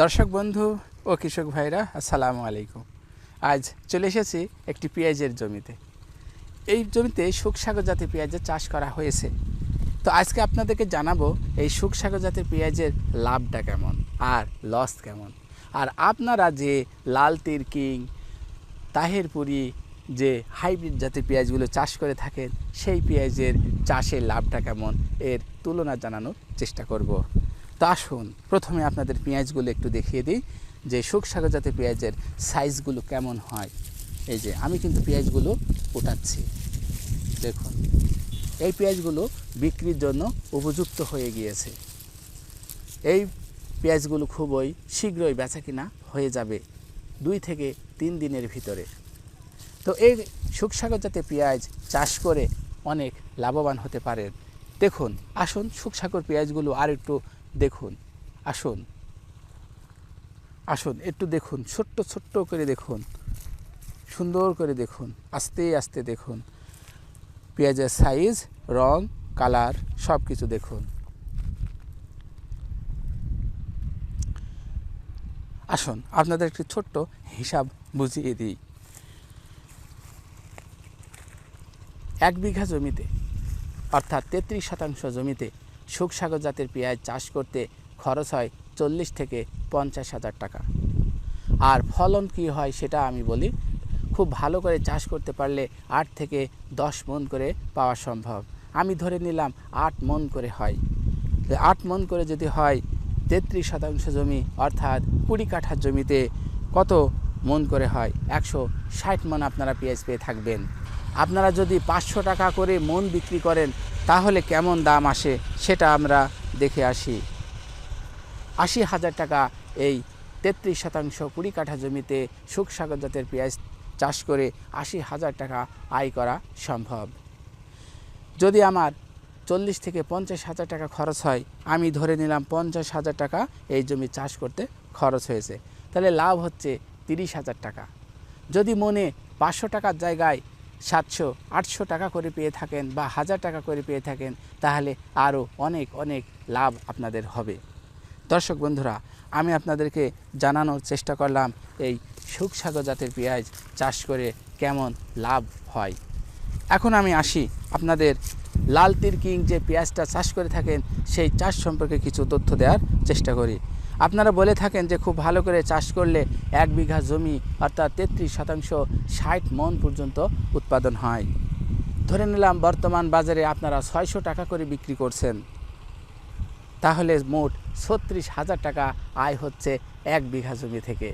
দর্শক বন্ধু ও কৃষক ভাইরা, আসসালামু আলাইকুম। আজ চলে এসেছি একটি পেঁয়াজের জমিতে। এই জমিতে সুখসাগর জাতের পেঁয়াজের চাষ করা হয়েছে। তো আজকে আপনাদেরকে জানাব এই সুখসাগর জাতের পেঁয়াজের লাভটা কেমন আর লস কেমন। আর আপনারা যে লাল তীর কিং তাহেরপুরি যে হাইব্রিড জাতের পেঁয়াজগুলো চাষ করে থাকেন, সেই পেঁয়াজের চাষের লাভটা কেমন এর তুলনা জানানোর চেষ্টা করব। তো আসুন, প্রথমে আপনাদের পেঁয়াজগুলো একটু দেখিয়ে দিই। যে সুখসাগর জাতের পেঁয়াজের সাইজগুলো কেমন হয়? এই যে, আমি কিন্তু পেঁয়াজগুলো ওঠাচ্ছি দেখুন, এই পেঁয়াজগুলো বিক্রির জন্য উপযুক্ত হয়ে গিয়েছে। এই পেঁয়াজগুলো খুবই শীঘ্রই বেচা কিনা হয়ে যাবে দুই থেকে তিন দিনের ভিতরে। তো এই সুখসাগর জাতের পেঁয়াজ চাষ করে অনেক লাভবান হতে পারেন। দেখুন, আসুন সুখসাগর পেঁয়াজগুলো আর একটু দেখুন, আসুন আসুন, একটু দেখুন, ছোট্ট ছোট্ট করে দেখুন, সুন্দর করে দেখুন, আস্তে আস্তে দেখুন, পেঁয়াজের সাইজ রং কালার সব কিছু দেখুন। আসুন, আপনাদের একটি ছোট্ট হিসাব বুঝিয়ে দিই। এক বিঘা জমিতে, অর্থাৎ তেত্রিশ শতাংশ জমিতে সুখসাগর জাতের পেঁয়াজ চাষ করতে খরচ হয় চল্লিশ থেকে পঞ্চাশ হাজার টাকা। আর ফলন কি হয় সেটা আমি বলি, খুব ভালো করে চাষ করতে পারলে আট থেকে দশ মন করে পাওয়া সম্ভব। আমি ধরে নিলাম আট মন করে হয়। আট মন করে যদি হয় তেত্রিশ শতাংশ জমি, অর্থাৎ কুড়ি কাঠার জমিতে কত মন করে হয়। একশো ষাট মন আপনারা পেঁয়াজ পেয়ে থাকবেন। আপনারা যদি পাঁচশো টাকা করে মন বিক্রি করেন, তাহলে কেমন দাম আসে সেটা আমরা দেখে আসি। আশি হাজার টাকা এই তেত্রিশ শতাংশ কুড়ি কাঠা জমিতে সুখসাগর জাতের পেঁয়াজ চাষ করে আশি হাজার টাকা আয় করা সম্ভব। যদি আমার চল্লিশ থেকে পঞ্চাশ হাজার টাকা খরচ হয়, আমি ধরে নিলাম পঞ্চাশ হাজার টাকা এই জমি চাষ করতে খরচ হয়েছে। তাহলে লাভ হচ্ছে তিরিশ হাজার টাকা। যদি মনে পাঁচশো টাকার জায়গায় সাতশো, আটশো টাকা করে পেয়ে থাকেন বা হাজার টাকা করে পেয়ে থাকেন, তাহলে আরও অনেক অনেক লাভ আপনাদের হবে। দর্শক বন্ধুরা, আমি আপনাদেরকে জানানোর চেষ্টা করলাম এই সুখসাগর জাতের পেঁয়াজ চাষ করে কেমন লাভ হয়। এখন আমি আসি আপনাদের লাল তীর কিং যে পেঁয়াজটা চাষ করে থাকেন, সেই চাষ সম্পর্কে কিছু তথ্য দেওয়ার চেষ্টা করি। আপনারা বলে থাকেন যে খুব ভালো করে চাষ করলে এক বিঘা জমি অর্থাৎ তেত্রিশ শতাংশ ষাট মন পর্যন্ত উৎপাদন হয়। ধরে নিলাম বর্তমান বাজারে আপনারা ছয়শো টাকা করে বিক্রি করছেন। তাহলে মোট ছত্রিশ হাজার টাকা আয় হচ্ছে এক বিঘা জমি থেকে।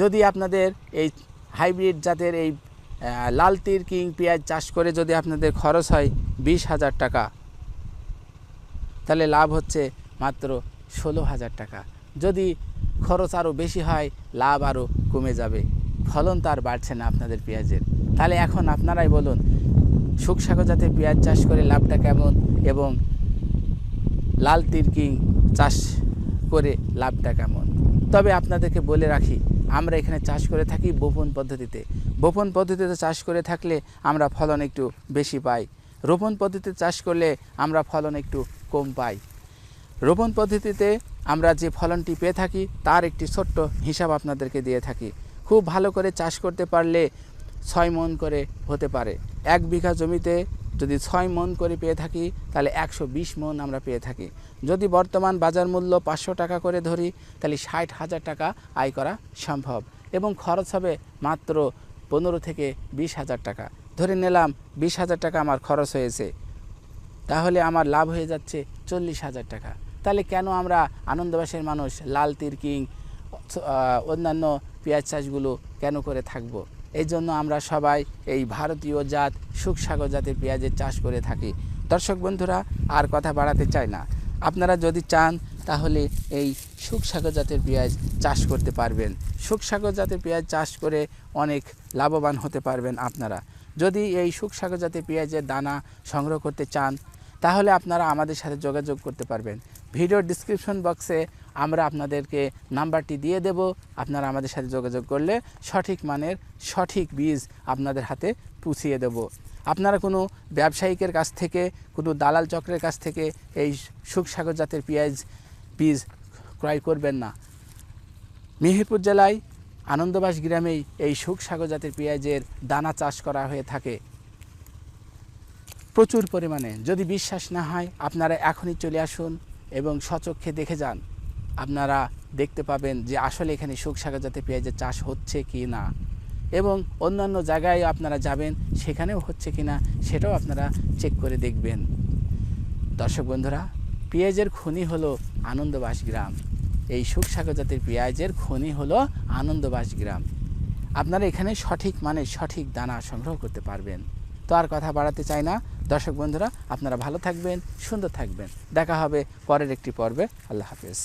যদি আপনাদের এই হাইব্রিড জাতের এই লাল তীর কিং পেঁয়াজ চাষ করে যদি আপনাদের খরচ হয় বিশ হাজার টাকা, তাহলে লাভ হচ্ছে মাত্র ষোলো হাজার টাকা। যদি খরচ আরও বেশি হয়, লাভ আরও কমে যাবে। ফলন তো আর বাড়ছে না আপনাদের পেঁয়াজের। তাহলে এখন আপনারাই বলুন সুখসাগর জাতের পেঁয়াজ চাষ করে লাভটা কেমন এবং লাল তিরকিং চাষ করে লাভটা কেমন? তবে আপনাদেরকে বলে রাখি, আমরা এখানে চাষ করে থাকি বোপন পদ্ধতিতে। বোপন পদ্ধতিতে চাষ করে থাকলে আমরা ফলন একটু বেশি পাই। রোপণ পদ্ধতিতে চাষ করলে আমরা ফলন একটু কম পাই। রোপণ পদ্ধতিতে আমরা যে ফলনটি পেয়ে থাকি, তার একটি ছোট্ট হিসাব আপনাদেরকে দিয়ে থাকি। খুব ভালো করে চাষ করতে পারলে ছয় মন করে হতে পারে। এক বিঘা জমিতে যদি ছয় মন করে পেয়ে থাকি, তাহলে একশো বিশ মন আমরা পেয়ে থাকি। যদি বর্তমান বাজার মূল্য পাঁচশো টাকা করে ধরি, তাহলে ষাট হাজার টাকা আয় করা সম্ভব এবং খরচ হবে মাত্র পনেরো থেকে বিশ হাজার টাকা। ধরে নিলাম, বিশ হাজার টাকা আমার খরচ হয়েছে। তাহলে আমার লাভ হয়ে যাচ্ছে চল্লিশ হাজার টাকা। তাহলে কেন আমরা আনন্দবাসের মানুষ, লাল তিরকিং অন্যান্য পেঁয়াজ চাষগুলো কেন করে থাকব? এই জন্য আমরা সবাই এই ভারতীয় জাত, সুখসাগর জাতের পেঁয়াজের চাষ করে থাকি। দর্শক বন্ধুরা, আর কথা বাড়াতে চাই না। আপনারা যদি চান, তাহলে এই সুখসাগর জাতের পেঁয়াজ চাষ করতে পারবেন। সুখসাগর জাতের পেঁয়াজ চাষ করে অনেক লাভবান হতে পারবেন আপনারা। যদি এই সুখসাগর জাতের পেঁয়াজের দানা সংগ্রহ করতে চান তাহলে আপনারা আমাদের সাথে যোগাযোগ করতে পারবেন। ভিডিওর ডিসক্রিপশন বক্সে আমরা আপনাদেরকে নাম্বারটি দিয়ে দেব। আপনারা আমাদের সাথে যোগাযোগ করলে সঠিক মানের সঠিক বীজ আপনাদের হাতে পুছিয়ে দেব। আপনারা কোনো ব্যবসায়িকের কাছ থেকে, কোনো দালাল চক্রের কাছ থেকে এই সুখসাগর জাতের পেঁয়াজ বীজ ক্রয় করবেন না। মেহেরপুর জেলায় আনন্দবাস গ্রামেই এই সুখসাগর জাতের পেঁয়াজের দানা চাষ করা হয়ে থাকে। প্রচুর পরিমাণে। যদি বিশ্বাস না হয়, আপনারা এখনই চলে আসুন এবং সচক্ষে দেখে যান। আপনারা দেখতে পাবেন যে আসলে এখানে সুখসাগর জাতীয় পেঁয়াজের চাষ হচ্ছে কি না এবং অন্যান্য জায়গায় আপনারা যাবেন, সেখানেও হচ্ছে কি না সেটাও আপনারা চেক করে দেখবেন। দর্শক বন্ধুরা, পেঁয়াজের খনি হলো আনন্দবাস গ্রাম। এই সুখসাগর জাতের পেঁয়াজের খনি হলো আনন্দবাস গ্রাম। আপনারা এখানে সঠিক মানে সঠিক দানা সংগ্রহ করতে পারবেন। তো আর কথা বাড়াতে চাই না। দর্শক বন্ধুরা আপনারা ভালো থাকবেন সুন্দর থাকবেন। দেখা হবে পরের একটি পর্বে। আল্লাহ হাফেজ।